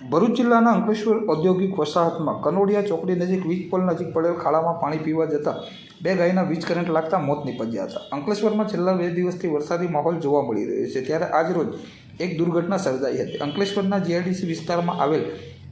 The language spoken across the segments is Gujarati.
ભરૂચ જિલ્લાના અંકલેશ્વર ઔદ્યોગિક વસાહતમાં કનોડિયા ચોકડી નજીક વીજ પોલ નજીક પડેલ ખાડામાં પાણી પીવા જતાં બે ગાયના વીજ કરંટ લાગતા મોત નીપજ્યા હતા. અંકલેશ્વરમાં છેલ્લા બે દિવસથી વરસાદી માહોલ જોવા મળી રહ્યો છે. ત્યારે આજરોજ એક દુર્ઘટના સર્જાઈ હતી. અંકલેશ્વરના જીઆઈડીસી વિસ્તારમાં આવેલ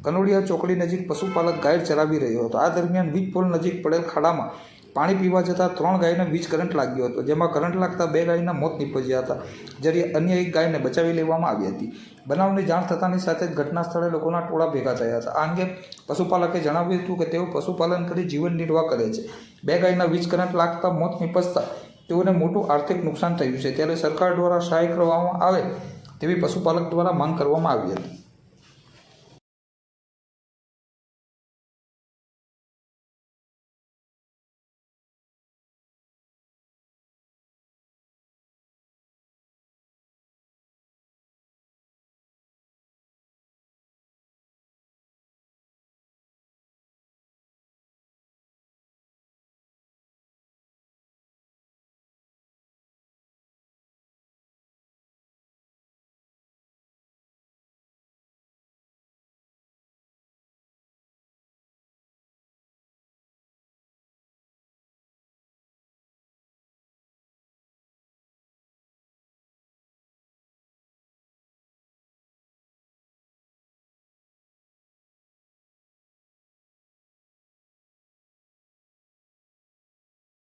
કનોડિયા ચોકડી નજીક પશુપાલક ગાય ચરાવી રહ્યો હતો. આ દરમિયાન વીજ પોલ નજીક પડેલ ખાડામાં પાણી પીવા જતાં ત્રણ ગાયને વીજ કરંટ લાગ્યો હતો, જેમાં કરંટ લાગતા બે ગાયના મોત નીપજ્યા હતા. જ્યારે અન્ય એક ગાયને બચાવી લેવામાં આવી હતી. બનાવની જાણ થતાની સાથે જ ઘટના સ્થળે લોકોના ટોળા ભેગા થયા હતા. આ અંગે પશુપાલકે જણાવ્યું હતું કે તેઓ પશુપાલન કરી જીવન નિર્વાહ કરે છે. બે ગાયના વીજ કરંટ લાગતા મોત નીપજતા તેઓને મોટું આર્થિક નુકસાન થયું છે. ત્યારે સરકાર દ્વારા સહાય કરવામાં આવે તેવી પશુપાલક દ્વારા માંગ કરવામાં આવી હતી.